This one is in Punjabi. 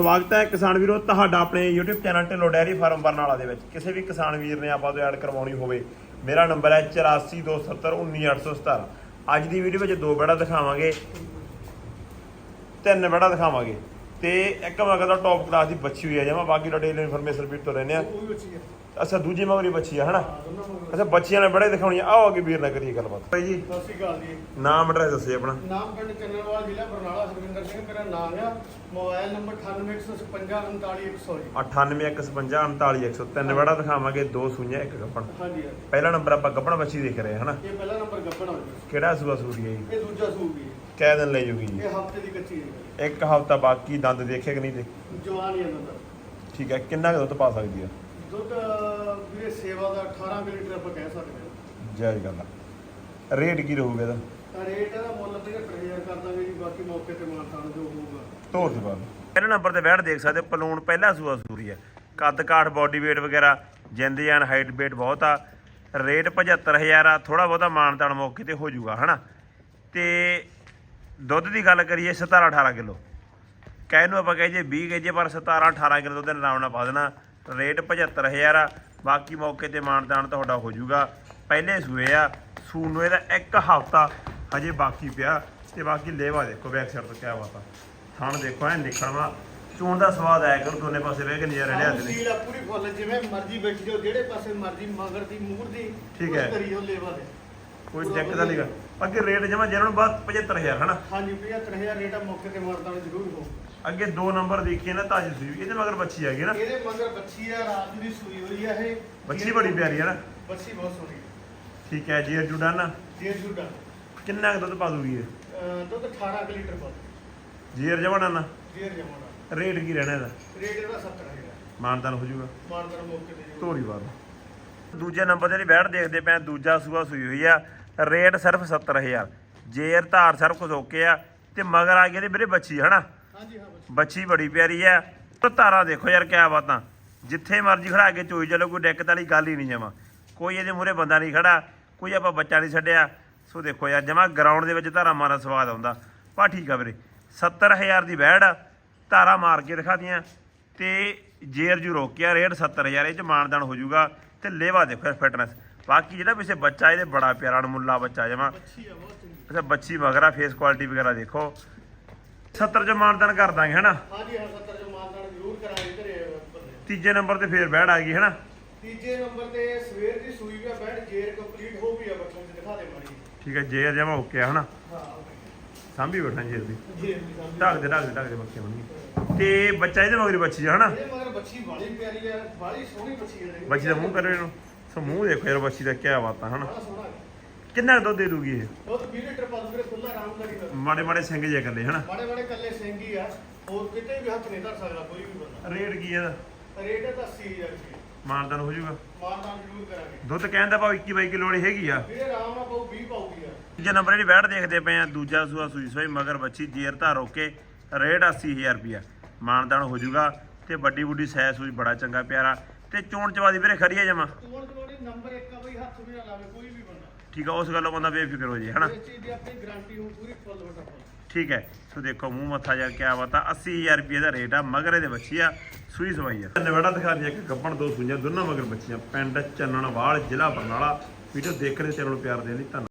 ਸਵਾਗਤ ਹੈ ਕਿਸਾਨ ਵੀਰੋ, ਤੁਹਾਡਾ ਆਪਣੇ YouTube channel Dhillon dairy farm Barnala ਦੇ ਵਿੱਚ। ਕਿਸੇ ਵੀ ਕਿਸਾਨ ਵੀਰ ਨੇ ਆਪਾਂ ਤੋਂ ਐਡ ਕਰਵਾਉਣੀ ਹੋਵੇ, ਮੇਰਾ ਨੰਬਰ ਹੈ 8427191817 ਅੱਜ ਦੀ ਵੀਡੀਓ ਵਿੱਚ ਦੋ ਬੜਾ ਦਿਖਾਵਾਂਗੇ, ਤਿੰਨ ਬੜਾ ਦਿਖਾਵਾਂਗੇ। ਤੇ ਇੱਕ ਮਗਰ ਦਾ ਟੌਪ ਕਲਾਸ ਦੀ ਬੱਚੀ ਹੋਈ ਹੈ, ਜਮਾ ਬਾਕੀ ਡਿਟੇਲ ਇਨਫੋਰਮੇਸ਼ਨ ਵੀ ਤੋਂ ਰਹਿੰਦੇ ਆ ਅੱਛਾ ਦੂਜੀ ਮਗਰੀ ਬੱਚੀ ਆ ਹਨਾ? ਹਾਂ ਅੱਛਾ ਬੱਚੀਆਂ ਨੇ ਬੜੇ ਦਿਖਾਉਣੀਆਂ ਆਓ ਅੱਗੇ ਵੀਰ ਨਾਲ ਕਰੀਏ ਗੱਲਬਾਤ। ਭਾਈ ਜੀ ਸਤਿ ਸ਼੍ਰੀ ਅਕਾਲ ਜੀ। ਨਾਮ ਐਡਰੈਸ ਦੱਸੇ ਆਪਣਾ। ਨਾਮ ਪਿੰਡ ਚੰਨਣਵਾਲ ਜ਼ਿਲ੍ਹਾ ਬਰਨਾਲਾ। ਸੁਖਵਿੰਦਰ ਸਿੰਘ ਮੇਰਾ ਨਾਮ ਆ। ਮੋਬਾਈਲ ਨੰਬਰ 9815539100 ਜੀ। 9815539100 ਤਿੰਨ। ਬੜਾ ਦਿਖਾਵਾਂਗੇ ਦੋ ਸੂਈਆਂ ਇੱਕ ਗੱਪਣ। ਹਾਂਜੀ ਹਾਂਜੀ। ਪਹਿਲਾ ਨੰਬਰ ਆਪਾਂ ਗੱਪਣ ਬੱਚੀ ਦੇਖ ਰਹੇ ਹਾਂ ਹਨਾ? ਇਹ ਪਹਿਲਾ ਨੰਬਰ ਹੋ ਗਿਆ ਕਿਹੜਾ ਸੂਆ ਸੂਰੀ ਹੈ ਜੀ ਇਹ? ਦੂਜਾ ਜੀ। ਕਹਿ ਦਿਨ ਲੈ ਜੂਗੀ ਜੀ। ਇਹ ਹਫ਼ਤੇ ਦੀ ਕੱਚੀ ਹੈ ਇੱਕ ਹਫਤਾ ਬਾਕੀ ਦੰਦ ਦੇਖੇ ਕਿ ਨਹੀਂ ਦੇ ਜਵਾਨ ਹੀ ਅੰਦਰ ਠੀਕ ਹੈ ਕਿੰਨਾ ਕੁ ਦੁੱਧ ਪਾ ਸਕਦੀ ਆ? ਦੁੱਧ ਅਹ, ਵੀਰੇ ਸੇਵਾ ਦਾ 18 ਕੁ ਲੀਟਰ ਆਪਾਂ ਕਹਿ ਸਕਦੇ ਹਾਂ। ਜਾਇਜ਼ ਗੱਲ ਆ। ਰੇਟ ਕੀ ਰਹੂਗਾ ਇਹਦਾ? ਰੇਟ ਇਹਦਾ ਮੁੱਲ 75000 ਕਰ ਦਾਂਗੇ ਜੀ ਬਾਕੀ ਮੌਕੇ ਤੇ ਮਾਨਤਾਨ ਜੋ ਹੋਊਗਾ। ਤੋਰ ਦੇ ਬਾਅਦ ਪਹਿਲੇ ਨੰਬਰ ਤੇ ਬੈਠ ਦੇਖ ਸਕਦੇ ਪਲੂਣ ਪਹਿਲਾ ਸੂਆ ਸੂਰੀ ਹੈ ਕੱਦ ਕਾਠ ਬਾਡੀ weight ਵਗੈਰਾ ਜਿੰਦ ਜਾਨ ਹਾਈਟ weight ਬਹੁਤ ਆ। ਰੇਟ 75000 ਆ ਥੋੜਾ ਬਹੁਤਾ ਮਾਨਤਾਨ ਮੌਕੇ ਤੇ ਹੋ ਜਾਊਗਾ ਹਨਾ? ਤੇ ਦੁੱਧ ਦੀ ਗੱਲ ਕਰੀਏ 17 18 ਕਿਲੋ। ਕਹਿ ਨੂੰ ਆਪਾਂ ਕਹੇ ਜੇ 20 ਕਹੇ ਜੇ ਪਰ 17 18 ਕਿਲੋ ਦੁੱਧ ਆਰਾਮ ਨਾਲ ਪਾ ਦੇਣਾ। ਰੇਟ 75000 ਆ। ਬਾਕੀ ਮੌਕੇ ਤੇ ਮਾਨਦਾਨ ਤੁਹਾਡਾ ਹੋ ਜਾਊਗਾ। ਪਹਿਲੇ ਸੂਏ ਆ ਸੂਣ ਨੂੰ ਇਹਦਾ ਇੱਕ ਹਫਤਾ ਹਜੇ ਬਾਕੀ ਪਿਆ। ਤੇ ਬਾਕੀ ਲੇਵਾ ਦੇਖੋ ਬੈਕ ਸਾਈਡ ਤੋਂ ਕਿਆ ਬਾਤ। ਥਣ ਦੇਖੋ ਐ ਨਿਕਲਵਾ ਚੋਣ ਦਾ ਸਵਾਦ ਆਇਆ ਕਰ ਦੋਨੇ ਪਾਸੇ ਬਹਿ ਕੇ ਨਜ਼ਾਰੇ ਲਿਆਦੇ ਨੇ ਪੂਰੀ ਫੁੱਲ ਜਿਵੇਂ ਮਰਜ਼ੀ ਬੈਠ ਜਾਓ ਜਿਹੜੇ ਪਾਸੇ ਮਰਜ਼ੀ ਮਗਰ ਦੀ ਮੂਰ ਦੀ ਠੀਕ ਹੈ। ਕਰੀਓ ਲੇਵਾ ਦੇ। ਕੋਈ ਦਿੱਕਤ ਤਾਂ ਨਹੀਂਗਾ ਅੱਗੇ ਰੇਟ ਜਮਾ ਜਿਹਨਾਂ ਨੂੰ ਬਾਅਦ 75000 ਹਨਾ? ਹਾਂਜੀ 75000 ਰੇਟ ਆ ਮੌਕੇ ਤੇ ਮਾਨਤਾਨ ਜ਼ਰੂਰ ਹੋ। ਅੱਗੇ ਦੋ ਨੰਬਰ ਦੇਖੀਏ ਨਾ ਤਾਜੀ ਸੂਈ। ਇਹਦੇ ਮਗਰ ਬੱਚੀ ਹੈਗੀ ਨਾ। ਇਹਦੇ ਮਗਰ ਬੱਚੀ ਆ ਰਾਤ ਦੀ ਸੂਈ ਹੋਈ ਆ ਇਹ। ਬੱਚੀ ਬੜੀ ਪਿਆਰੀ ਹੈ ਨਾ। ਬੱਚੀ ਬਹੁਤ ਸੋਹਣੀ ਹੈ ਠੀਕ ਹੈ ਜੀ ਜੁੜਾ ਨਾ ਜੇਰ ਕਿੰਨਾ ਦੁੱਧ ਪਾ ਦੂਗੀ ਇਹ? ਦੁੱਧ 18 ਕੁ ਲੀਟਰ ਬਾਅਦ ਜੀਰ ਜਵਣਾ ਨਾ? ਜੇਰ ਜਮਾਣਾ ਰੇਟ ਕੀ ਰਹਿਣਾ ਇਹਦਾ? ਰੇਟ ਇਹਦਾ 70000 ਮਾਨਦਾਨ ਹੋ ਜਾਊਗਾ। ਮਾਨਤਾਨ ਮੌਕੇ ਤੇ ਧੋਰੀ ਬਾਰ ਦੂਜੇ ਨੰਬਰ ਤੇ ਬੈਠ ਦੇਖਦੇ ਪਏ ਦੂਜਾ ਸੂਆ ਸੂਈ ਹੋਈ ਆ। ਰੇਟ ਸਿਰਫ 70000 ਜੇਰ ਧਾਰ ਸਿਰਫ ਕੁਝ ਓਕੇ ਆ। ਤੇ ਮਗਰ ਆ ਗਏ ਤੇ ਵੀਰੇ ਬੱਚੀ ਹਨਾ? ਹਾਂਜੀ ਹਾਂ ਬੱਚੀ। ਬੜੀ ਪਿਆਰੀ ਆ। ਤੇ ਧਾਰਾਂ ਦੇਖੋ ਯਾਰ ਕਿਆ ਬਾਤਾਂ। ਜਿੱਥੇ ਮਰਜ਼ੀ ਖੜਾ ਕੇ ਚੋਈ ਚਲੋ ਕੋਈ ਦਿੱਕਤ ਵਾਲੀ ਗੱਲ ਹੀ ਨਹੀਂ ਜਮਾ। ਕੋਈ ਇਹਦੇ ਮੂਰੇ ਬੰਦਾ ਨਹੀਂ ਖੜਾ ਕੋਈ ਆਪਾਂ ਬੱਚਾ ਨਹੀਂ ਛੱਡਿਆ। ਸੋ ਦੇਖੋ ਯਾਰ ਜਮਾ ਗਰਾਊਂਡ ਦੇ ਵਿੱਚ ਧਾਰਾ ਮਾਰਾ ਸਵਾਦ ਆਉਂਦਾ। ਪਾ ਠੀਕ ਆ ਵੀਰੇ। 70000 ਦੀ ਆ ਧਾਰਾ ਮਾਰ ਕੇ ਦਿਖਾਦੀਆਂ ਤੇ ਜੇਰ ਜੂ ਰੋਕਿਆ ਰੇਟ 70000 ਇਹ ਚ ਮਾਨਦਾਨ ਹੋ ਜਾਊਗਾ ਤੇ ਲੇਵਾ ਦੇਖੋ ਫਿਟਨੈਸ ਬਾਕੀ ਜਿਹੜਾ ਪਿੱਛੇ ਬੱਚਾ ਇਹਦੇ ਬੜਾ ਪਿਆਰਾ ਨਮੁੱਲਾ ਬੱਚਾ ਜਮਾ। ਬੱਚੀ ਅੱਛਾ ਬੱਚੀ ਮਗਰਾ ਫੇਸ ਕੁਆਲਿਟੀ ਵਗੈਰਾ ਦੇਖੋ। 70 ਚ ਮਾਨਦਾਨ ਕਰ ਦਾਂਗੇ ਹਨਾ? ਹਾਂਜੀ ਹਾਂ 70 ਜੋ ਮਾਨਤਾਨ ਜ਼ਰੂਰ ਕਰਾਂਗੇ ਘਰੇ ਤੀਜੇ ਨੰਬਰ ਤੇ ਫੇਰ ਬੈੜ ਆ ਗਈ ਹਨਾ? ਤੀਜੇ ਨੰਬਰ ਤੇ ਸਵੇਰ ਦੀ ਸੂਈ ਪਿਆ ਬੈਠ ਜੇਰ ਕੰਪਲੀਟ ਹੋ ਗਈ ਆ ਬੱਚੋਂ ਤੇ ਦਿਖਾ ਦੇ ਮਾਰੀ ਠੀਕ ਹੈ ਜੇ ਜਮਾ ਓਕੇ ਆ ਹਨਾ? ਹਾਂ ਸਾਂਭੀ ਬੈਠਾ ਜੀ ਦੀ। ਜੇਰ ਦੀ ਸਮਝ ਢੱਕ ਦੇ ਢੱਕ ਦੇ ਢੱਕ ਦੇ ਬੱਕੇ ਮੰਗੀ ਤੇ ਬੱਚਾ ਇਹਦੇ ਮਗਰ ਬੱਚੀ ਆ ਹਨਾ? ਇਹ ਮਗਰ ਬੱਚੀ ਬਾਲੀ ਪਿਆਰੀ ਆ ਬਾਲੀ ਸੋਹਣੀ ਬੱਚੀ ਆ ਬੱਚੀ ਦਾ ਮੂੰਹ ਕਰੇ ਇਹਨੂੰ ਸੋ ਮੂੰਹ ਦੇਖੋ ਯਾਰ ਬੱਚੀ ਦਾ ਕਿਆ ਬਾਤਾਂ ਹਨਾ। ਕਿੰਨਾ ਕੁ ਦੁੱਧ ਦੇ ਦੂਗੀ ਇਹ? ਦੁੱਧ 20 ਲੀਟਰ ਪਾ ਦੂੰਗੇ ਖੁੱਲਾ ਆਰਾਮ ਕਰੀ ਦਾ ਮਾੜੇ ਮਾੜੇ ਸਿੰਘ ਜੇ ਇਕੱਲੇ ਹਨਾ? ਮਾੜੇ ਮਾੜੇ ਕੱਲੇ ਸਿੰਘੀ ਆ। ਹੋਰ ਕਿਤੇ ਵੀ ਹੱਥ ਨਹੀਂ ਧਰ ਸਕਦਾ ਕੋਈ ਵੀ ਬੰਦਾ। ਰੇਟ ਕੀ ਇਹਦਾ? ਰੇਟ ਇਹਦਾ 80000 ਰੁਪਏ ਮਾਨਦਾਨ ਹੋ ਜਾਊਗਾ। ਮਾਨਦਾਨ ਜ਼ਰੂਰ ਕਰਾਂਗੇ। ਦੁੱਧ ਕਹਿੰਦਾ ਭਾਵੇਂ 21 22 ਕਿਲੋ ਵਾਲੀ ਹੈਗੀ ਆ। ਵੀਰੇ ਆਰਾਮ ਨਾਲ ਪਾਉ 20 ਪਾਉਗੀ ਆ ਤੀਜੇ ਨੰਬਰ ਜਿਹੜੀ ਬੈਠ ਦੇਖਦੇ ਪਏ ਆ ਦੂਜਾ ਸੂਆ ਸੂਈ ਸੋਈ ਮਗਰ ਬੱਚੀ ਜੇਰ ਧਾਰ ਓਕੇ ਰੇਟ 80000 ਰੁਪਿਆ ਮਾਨਦਾਨ ਹੋ ਜਾਊਗਾ ਤੇ ਵੱਡੀ ਬੁੱਢੀ ਸੈ ਸੂਈ ਬੜਾ ਚੰਗਾ ਪਿਆਰਾ ਤੇ ਚੋਣ ਚਵਾਦੀ ਵੀਰੇ ਖਰੀ ਆ ਜਮਾ। ਤੋੜ ਤੋੜੀ ਨੰਬਰ 1 ਆ ਬਈ ਹੱਥ ਵੀ ਨਾ ਲਾਵੇ ਕੋਈ ਵੀ ਬੰਦਾ। ਠੀਕ ਆ ਉਸ ਗੱਲੋਂ ਬੰਦਾ ਬੇਫਿਕਰ ਹੋ ਜੇ ਹਨਾ? ਇਸ ਚੀਜ਼ ਦੀ ਆਪਣੀ ਗਾਰੰਟੀ ਨੂੰ ਪੂਰੀ ਫੁੱਲ ਵਟਾ ਫੁੱਲ ਠੀਕ ਹੈ ਸੋ ਦੇਖੋ ਮੂੰਹ ਮੱਥਾ ਜਾ ਕਿਆ ਬਤਾ 80000 ਰੁਪਏ ਦਾ ਰੇਟ ਆ ਮਗਰ ਇਹਦੇ ਬੱਚੀ ਆ ਸੂਈ ਸਵਾਈ ਆ। ਨਵੇੜਾ ਦਿਖਾ ਰਹੀ ਇੱਕ ਗੱਪਣ ਦੋ ਸੂਈਆਂ ਦੋਨਾਂ ਮਗਰ ਬੱਚੀਆਂ ਪਿੰਡ ਚੰਨਣਵਾਲ ਜ਼ਿਲ੍ਹਾ ਬਰਨਾਲਾ। ਵੀਡੀਓ ਦੇਖ ਰਹੇ ਤੇ ਚੈਨਲ ਨੂੰ ਪਿਆਰ ਦੇਣ ਲਈ ਧੰਨਵਾਦ।